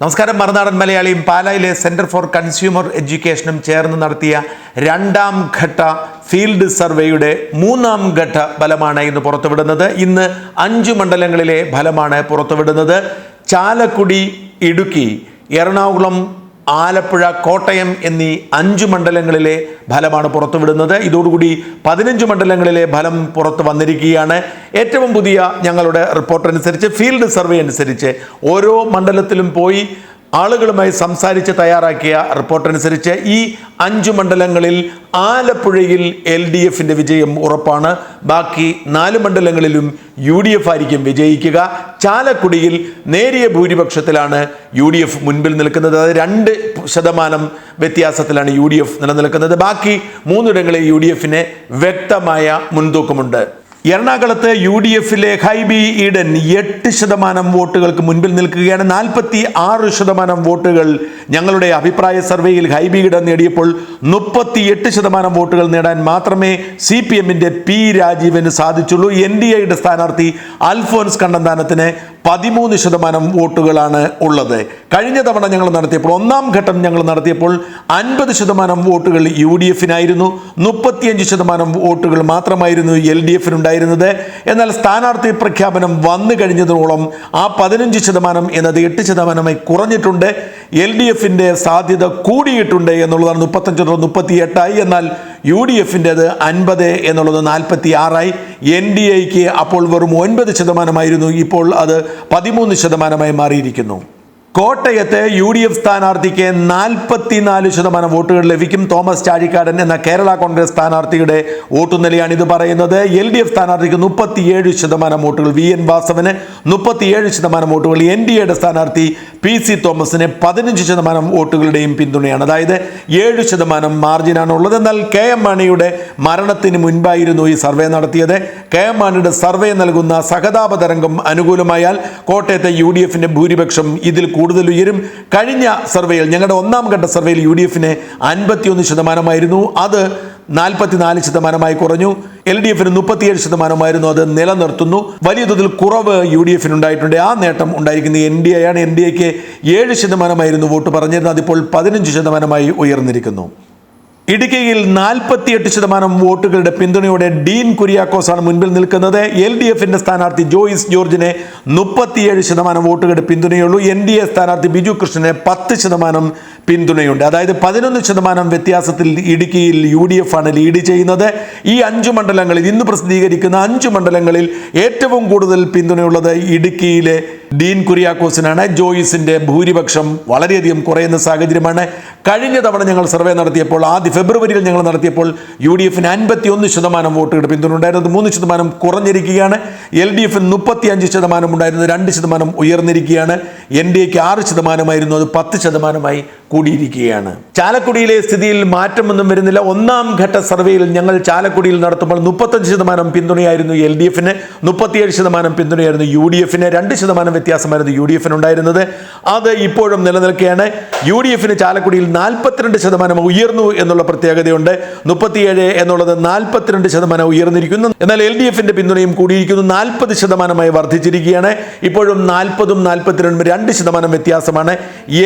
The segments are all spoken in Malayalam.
നമസ്കാരം മറുനാടൻ മലയാളിയും പാലായിലെ സെന്റർ ഫോർ കൺസ്യൂമർ എഡ്യൂക്കേഷനും ചേർന്ന് നടത്തിയ രണ്ടാം ഘട്ട ഫീൽഡ് സർവേയുടെ മൂന്നാം ഘട്ട ഫലമാണ് ഇന്ന് പുറത്തുവിടുന്നത്. ഇന്ന് അഞ്ചു മണ്ഡലങ്ങളിലെ ഫലമാണ് പുറത്തുവിടുന്നത്. ചാലക്കുടി ഇടുക്കി എറണാകുളം ആലപ്പുഴ കോട്ടയം എന്നീ അഞ്ച് മണ്ഡലങ്ങളിലെ ഫലമാണ് പുറത്തുവിടുന്നത്. ഇതോടുകൂടി പതിനഞ്ച് മണ്ഡലങ്ങളിലെ ഫലം പുറത്തു വന്നിരിക്കുകയാണ്. ഏറ്റവും പുതിയ ഞങ്ങളുടെ റിപ്പോർട്ട് അനുസരിച്ച് ഫീൽഡ് സർവേ അനുസരിച്ച് ഓരോ മണ്ഡലത്തിലും പോയി ആളുകളുമായി സംസാരിച്ച് തയ്യാറാക്കിയ റിപ്പോർട്ട് അനുസരിച്ച് ഈ അഞ്ചു മണ്ഡലങ്ങളിൽ ആലപ്പുഴയിൽ എൽ ഡി എഫിന്റെ വിജയം ഉറപ്പാണ്. ബാക്കി നാല് മണ്ഡലങ്ങളിലും യു ഡി എഫ് ആയിരിക്കും വിജയിക്കുക. ചാലക്കുടിയിൽ നേരിയ ഭൂരിപക്ഷത്തിലാണ് യു ഡി എഫ് മുൻപിൽ നിൽക്കുന്നത്. അതായത് രണ്ട് ശതമാനം വ്യത്യാസത്തിലാണ് യു ഡി എഫ് നിലനിൽക്കുന്നത്. ബാക്കി മൂന്നിടങ്ങളിൽ യു ഡി എഫിന് വ്യക്തമായ മുൻതൂക്കമുണ്ട്. എറണാകുളത്ത് യു ഡി എഫിലെ ഹൈബി ഈഡൻ എട്ട് ശതമാനം വോട്ടുകൾക്ക് മുൻപിൽ നിൽക്കുകയാണ്. നാൽപ്പത്തി ആറ് ശതമാനം വോട്ടുകൾ ഞങ്ങളുടെ അഭിപ്രായ സർവേയിൽ ഹൈബി ഈഡൻ നേടിയപ്പോൾ മുപ്പത്തി എട്ട് ശതമാനം വോട്ടുകൾ നേടാൻ മാത്രമേ സി പി എമ്മിന്റെ പി രാജീവന് സാധിച്ചുള്ളൂ. എൻ ഡി എയുടെ സ്ഥാനാർത്ഥി അൽഫോൻസ് കണ്ണന്താനത്തിന് പതിമൂന്ന് ശതമാനം വോട്ടുകളാണ് ഉള്ളത്. കഴിഞ്ഞ തവണ ഞങ്ങൾ നടത്തിയപ്പോൾ ഒന്നാം ഘട്ടം ഞങ്ങൾ നടത്തിയപ്പോൾ അൻപത് ശതമാനം വോട്ടുകൾ യു ഡി എഫിനായിരുന്നു മുപ്പത്തിയഞ്ച് ശതമാനം വോട്ടുകൾ മാത്രമായിരുന്നു എൽ ഡി എഫിനുണ്ടായിരുന്നത് എന്നാൽ സ്ഥാനാർത്ഥി പ്രഖ്യാപനം വന്നു കഴിഞ്ഞതോളം ആ പതിനഞ്ച് ശതമാനം എന്നത് എട്ട് ശതമാനമായി കുറഞ്ഞിട്ടുണ്ട്. എൽ ഡി എഫിന്റെ സാധ്യത കൂടിയിട്ടുണ്ട് എന്നുള്ളതാണ് മുപ്പത്തഞ്ചോ മുപ്പത്തി എട്ടായി എന്നാൽ യു ഡി എഫിന്റെത് അൻപത് എന്നുള്ളത് നാൽപ്പത്തി ആറായി എൻ ഡി എക്ക് അപ്പോൾ വെറും ഒൻപത് ശതമാനമായിരുന്നു. ഇപ്പോൾ അത് പതിമൂന്ന് ശതമാനമായി മാറിയിരിക്കുന്നു. കോട്ടയത്ത് യു ഡി എഫ് സ്ഥാനാർത്ഥിക്ക് നാൽപ്പത്തിനാല് ശതമാനം വോട്ടുകൾ ലഭിക്കും. തോമസ് ചാഴിക്കാടൻ എന്ന കേരള കോൺഗ്രസ് സ്ഥാനാർത്ഥിയുടെ വോട്ടുനിലയാണ് ഇത് പറയുന്നത്. എൽ ഡി എഫ് സ്ഥാനാർത്ഥിക്ക് മുപ്പത്തിയേഴ് ശതമാനം വോട്ടുകൾ വി എൻ വാസവന് മുപ്പത്തിയേഴ് ശതമാനം വോട്ടുകൾ എൻ ഡി എയുടെ സ്ഥാനാർത്ഥി പി സി തോമസിന് പതിനഞ്ച് ശതമാനം വോട്ടുകളുടെയും പിന്തുണയാണ്. അതായത് ഏഴ് ശതമാനം മാർജിനാണ് ഉള്ളത് എന്നാൽ കെ എം മാണിയുടെ മരണത്തിന് മുൻപായിരുന്നു ഈ സർവേ നടത്തിയത്. കെ എം മാണിയുടെ സർവേ നൽകുന്ന സഹതാപ തരംഗം അനുകൂലമായാൽ കോട്ടയത്തെ യു ഡി എഫിന്റെ ഭൂരിപക്ഷം ഇതിൽ കൂടുതൽ ഉയരും. കഴിഞ്ഞ സർവേയിൽ ഞങ്ങളുടെ ഒന്നാം ഘട്ട സർവേയിൽ യു ഡി എഫിന് അൻപത്തിയൊന്ന് ശതമാനമായിരുന്നു. അത് നാൽപ്പത്തിനാല് ശതമാനമായി കുറഞ്ഞു. എൽ ഡി എഫിന് മുപ്പത്തിയേഴ് ശതമാനമായിരുന്നു. അത് നിലനിർത്തുന്നു. വലിയ തോതിൽ കുറവ് യു ഡി എഫിന് ഉണ്ടായിട്ടുണ്ട് ആ നേട്ടം ഉണ്ടായിരിക്കുന്നത് എൻ ഡി എ ആണ്. എൻ ഡി എക്ക് ഏഴ് ശതമാനമായിരുന്നു വോട്ട് പറഞ്ഞിരുന്നത്. അതിപ്പോൾ പതിനഞ്ച് ശതമാനമായി ഉയർന്നിരിക്കുന്നു. ഇടുക്കിയിൽ നാൽപ്പത്തിയെട്ട് ശതമാനം വോട്ടുകളുടെ പിന്തുണയോടെ ഡീൻ കുര്യാക്കോസാണ് മുൻപിൽ നിൽക്കുന്നത്. എൽ ഡി എഫിന്റെ സ്ഥാനാർത്ഥി ജോയിസ് ജോർജിനെ മുപ്പത്തിയേഴ് ശതമാനം വോട്ടുകളുടെ പിന്തുണയുള്ളൂ. എൻ ഡി എ സ്ഥാനാർത്ഥി ബിജു കൃഷ്ണന് പത്ത് ശതമാനം പിന്തുണയുണ്ട്. അതായത് പതിനൊന്ന് ശതമാനം വ്യത്യാസത്തിൽ ഇടുക്കിയിൽ യു ഡി എഫ് ആണ് ലീഡ് ചെയ്യുന്നത്. ഈ അഞ്ചു മണ്ഡലങ്ങളിൽ ഇന്ന് പ്രസിദ്ധീകരിക്കുന്ന അഞ്ചു മണ്ഡലങ്ങളിൽ ഏറ്റവും കൂടുതൽ പിന്തുണയുള്ളത് ഇടുക്കിയിലെ ഡീൻ കുര്യാക്കോസിനാണ് ജോയിസിന്റെ ഭൂരിപക്ഷം വളരെയധികം കുറയുന്ന സാഹചര്യമാണ്. കഴിഞ്ഞ തവണ ഞങ്ങൾ സർവേ നടത്തിയപ്പോൾ ആദ്യ ഫെബ്രുവരിയിൽ ഞങ്ങൾ നടത്തിയപ്പോൾ യു ഡി എഫിന് അൻപത്തി ഒന്ന് ശതമാനം വോട്ടുകളുടെ പിന്തുണ ഉണ്ടായിരുന്നത് മൂന്ന് ശതമാനം കുറഞ്ഞിരിക്കുകയാണ്. എൽ ഡി എഫിന് മുപ്പത്തി അഞ്ച് ശതമാനം ഉണ്ടായിരുന്നത്. രണ്ട് ശതമാനം ഉയർന്നിരിക്കുകയാണ്. എൻ ഡി എക്ക് ആറ് ശതമാനമായിരുന്നു. അത് പത്ത് ശതമാനമായി കൂടിയിരിക്കുകയാണ്. ചാലക്കുടിയിലെ സ്ഥിതിയിൽ മാറ്റമൊന്നും വരുന്നില്ല. ഒന്നാം ഘട്ട സർവേയിൽ ഞങ്ങൾ ചാലക്കുടിയിൽ നടത്തുമ്പോൾ മുപ്പത്തഞ്ച് ശതമാനം പിന്തുണയായിരുന്നു എൽ ഡി എഫിന് മുപ്പത്തിയേഴ് ശതമാനം പിന്തുണയായിരുന്നു യു ഡി എഫിന് രണ്ട് ശതമാനം വ്യത്യാസമായിരുന്നു യു ഡി എഫിനുണ്ടായിരുന്നത് അത് ഇപ്പോഴും നിലനിൽക്കുകയാണ്. യു ഡി എഫിന് ചാലക്കുടിയിൽ നാൽപ്പത്തിരണ്ട് ശതമാനം ഉയർന്നു എന്നുള്ള പ്രത്യേകതയുണ്ട്. മുപ്പത്തിയേഴ് എന്നുള്ളത് നാൽപ്പത്തിരണ്ട് ശതമാനം ഉയർന്നിരിക്കുന്നു. എന്നാൽ എൽ ഡി എഫിന്റെ പിന്തുണയും കൂടിയിരിക്കുന്നു. നാൽപ്പത് ശതമാനമായി വർദ്ധിച്ചിരിക്കുകയാണ്. ഇപ്പോഴും നാൽപ്പതും നാൽപ്പത്തിരണ്ടും രണ്ട് ശതമാനം വ്യത്യാസമാണ്.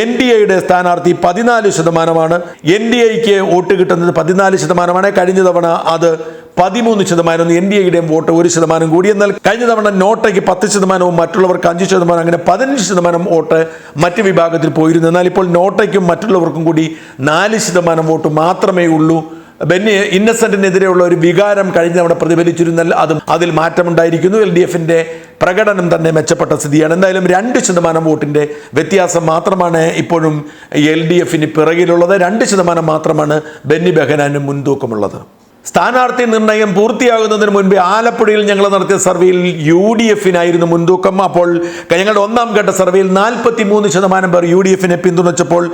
എൻ ഡി എയുടെ സ്ഥാനാർത്ഥി പതിനാല് ശതമാനമാണ്. എൻ ഡി എക്ക് വോട്ട് കിട്ടുന്നത് പതിനാല് ശതമാനമാണ്. കഴിഞ്ഞ തവണ അത് പതിമൂന്ന് ശതമാനവും എൻ ഡി എയുടെയും വോട്ട് ഒരു ശതമാനം കൂടി. എന്നാൽ കഴിഞ്ഞ തവണ നോട്ടയ്ക്ക് പത്ത് ശതമാനവും മറ്റുള്ളവർക്ക് അഞ്ച് ശതമാനം അങ്ങനെ പതിനഞ്ച് ശതമാനം വോട്ട് മറ്റ് വിഭാഗത്തിൽ പോയിരുന്നു. എന്നാൽ ഇപ്പോൾ നോട്ടയ്ക്കും മറ്റുള്ളവർക്കും കൂടി നാല് ശതമാനം വോട്ട് മാത്രമേ ഉള്ളൂ. ബെന്നി ഇന്നസെന്റിനെതിരെയുള്ള ഒരു വികാരം കഴിഞ്ഞ തവണ പ്രതിഫലിച്ചിരുന്നാൽ അതും അതിൽ മാറ്റമുണ്ടായിരിക്കുന്നു. എൽ ഡി എഫിന്റെ പ്രകടനം തന്നെ മെച്ചപ്പെട്ട സ്ഥിതിയാണ്. എന്തായാലും രണ്ട് ശതമാനം വോട്ടിന്റെ വ്യത്യാസം മാത്രമാണ് ഇപ്പോഴും എൽ ഡി എഫിന് പിറകിലുള്ളത്. രണ്ട് ശതമാനം മാത്രമാണ് ബെന്നി ബെഹനാനും മുൻതൂക്കമുള്ളത്. സ്ഥാനാർത്ഥി നിർണയം പൂർത്തിയാകുന്നതിന് മുൻപ് ആലപ്പുഴയിൽ ഞങ്ങൾ നടത്തിയ സർവേയിൽ യു ഡി എഫിനായിരുന്നു മുൻതൂക്കം. അപ്പോൾ ഞങ്ങളുടെ ഒന്നാം ഘട്ട സർവേയിൽ നാൽപ്പത്തി മൂന്ന് ശതമാനം പേർ യു ഡി എഫിനെ പിന്തുണച്ചപ്പോൾ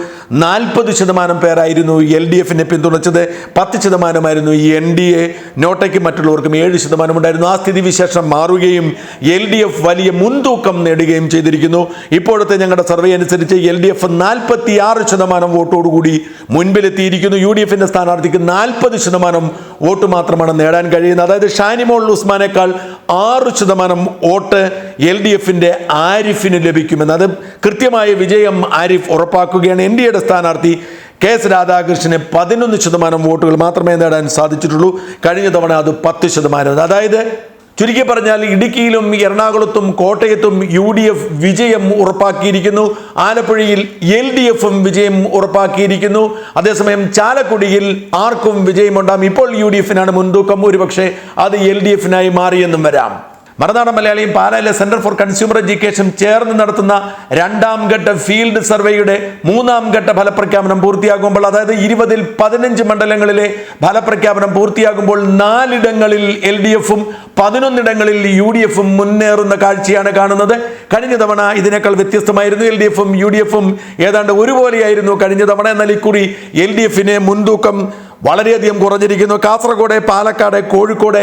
നാൽപ്പത് ശതമാനം പേരായിരുന്നു എൽ ഡി എഫിനെ പിന്തുണച്ചത്. പത്ത് ശതമാനമായിരുന്നു എൻ ഡി എ. നോട്ടയ്ക്കും മറ്റുള്ളവർക്കും ഏഴ് ശതമാനം ഉണ്ടായിരുന്നു. ആ സ്ഥിതിവിശേഷം മാറുകയും എൽ ഡി എഫ് വലിയ മുൻതൂക്കം നേടുകയും ചെയ്തിരിക്കുന്നു. ഇപ്പോഴത്തെ ഞങ്ങളുടെ സർവേ അനുസരിച്ച് എൽ ഡി എഫ് നാൽപ്പത്തി ആറ് ശതമാനം വോട്ടോടുകൂടി മുൻപിലെത്തിയിരിക്കുന്നു. യു ഡി എഫിന്റെ സ്ഥാനാർത്ഥിക്ക് നാൽപ്പത് ശതമാനം വോട്ട് മാത്രമാണ് നേടാൻ കഴിയുന്നത്. അതായത് ഷാനിമോൾ ഉസ്മാനേക്കാൾ ആറ് ശതമാനം വോട്ട് എൽ ഡി എഫിന്റെ ആരിഫിന് ലഭിക്കുമെന്ന്. അത് കൃത്യമായ വിജയം ആരിഫ് ഉറപ്പാക്കുകയാണ്. എൻ ഡി എയുടെ സ്ഥാനാർത്ഥി കെ എസ് രാധാകൃഷ്ണന് പതിനൊന്ന് ശതമാനം വോട്ടുകൾ മാത്രമേ നേടാൻ സാധിച്ചിട്ടുള്ളൂ. കഴിഞ്ഞ തവണ അത് പത്ത് ശതമാനം അതായത് ചുരുക്കി പറഞ്ഞാൽ ഇടുക്കിയിലും എറണാകുളത്തും കോട്ടയത്തും യു ഡി എഫ് വിജയം ഉറപ്പാക്കിയിരിക്കുന്നു. ആലപ്പുഴയിൽ എൽ ഡി എഫും വിജയം ഉറപ്പാക്കിയിരിക്കുന്നു. അതേസമയം ചാലക്കുടിയിൽ ആർക്കും വിജയമുണ്ടാകും ഇപ്പോൾ യു ഡി എഫിനാണ് മുൻതൂക്കം. ഒരുപക്ഷെ അത് എൽ ഡി എഫിനായി മാറിയെന്നും വരാം. മറുനാടൻ മലയാളിയും പാലായിലെ സെന്റർ ഫോർ കൺസ്യൂമർ എഡ്യൂക്കേഷൻ ചേർന്ന് നടത്തുന്ന രണ്ടാം ഘട്ട ഫീൽഡ് സർവേയുടെ മൂന്നാം ഘട്ട ഫലപ്രഖ്യാപനം പൂർത്തിയാകുമ്പോൾ അതായത് ഇരുപതിൽ പതിനഞ്ച് മണ്ഡലങ്ങളിലെ ഫലപ്രഖ്യാപനം പൂർത്തിയാകുമ്പോൾ നാലിടങ്ങളിൽ എൽ ഡി എഫും പതിനൊന്നിടങ്ങളിൽ യു ഡി എഫും മുന്നേറുന്ന കാഴ്ചയാണ് കാണുന്നത്. കഴിഞ്ഞ തവണ ഇതിനേക്കാൾ വ്യത്യസ്തമായിരുന്നു എൽ ഡി എഫും യു ഡി എഫും ഏതാണ്ട് ഒരുപോലെയായിരുന്നു കഴിഞ്ഞ തവണ എന്നാൽ ഇക്കുറി എൽ ഡി എഫിനെ മുൻതൂക്കം വളരെയധികം കുറഞ്ഞിരിക്കുന്നു. കാസർഗോഡ് പാലക്കാട് കോഴിക്കോട്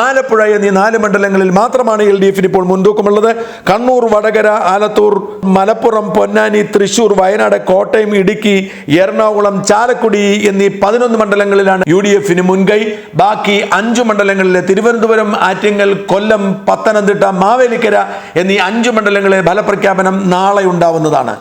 ആലപ്പുഴ എന്നീ നാല് മണ്ഡലങ്ങളിൽ മാത്രമാണ് എൽ ഡി എഫിന് ഇപ്പോൾ മുൻതൂക്കമുള്ളത്. കണ്ണൂർ വടകര ആലത്തൂർ മലപ്പുറം പൊന്നാനി തൃശൂർ വയനാട് കോട്ടയം ഇടുക്കി എറണാകുളം ചാലക്കുടി എന്നീ പതിനൊന്ന് മണ്ഡലങ്ങളിലാണ് യു ഡി എഫിന് മുൻകൈ. ബാക്കി അഞ്ചു മണ്ഡലങ്ങളിലെ തിരുവനന്തപുരം ആറ്റിങ്ങൽ കൊല്ലം പത്തനംതിട്ട മാവേലിക്കര എന്നീ അഞ്ചു മണ്ഡലങ്ങളിലെ ഫലപ്രഖ്യാപനം നാളെ ഉണ്ടാവുന്നതാണ്.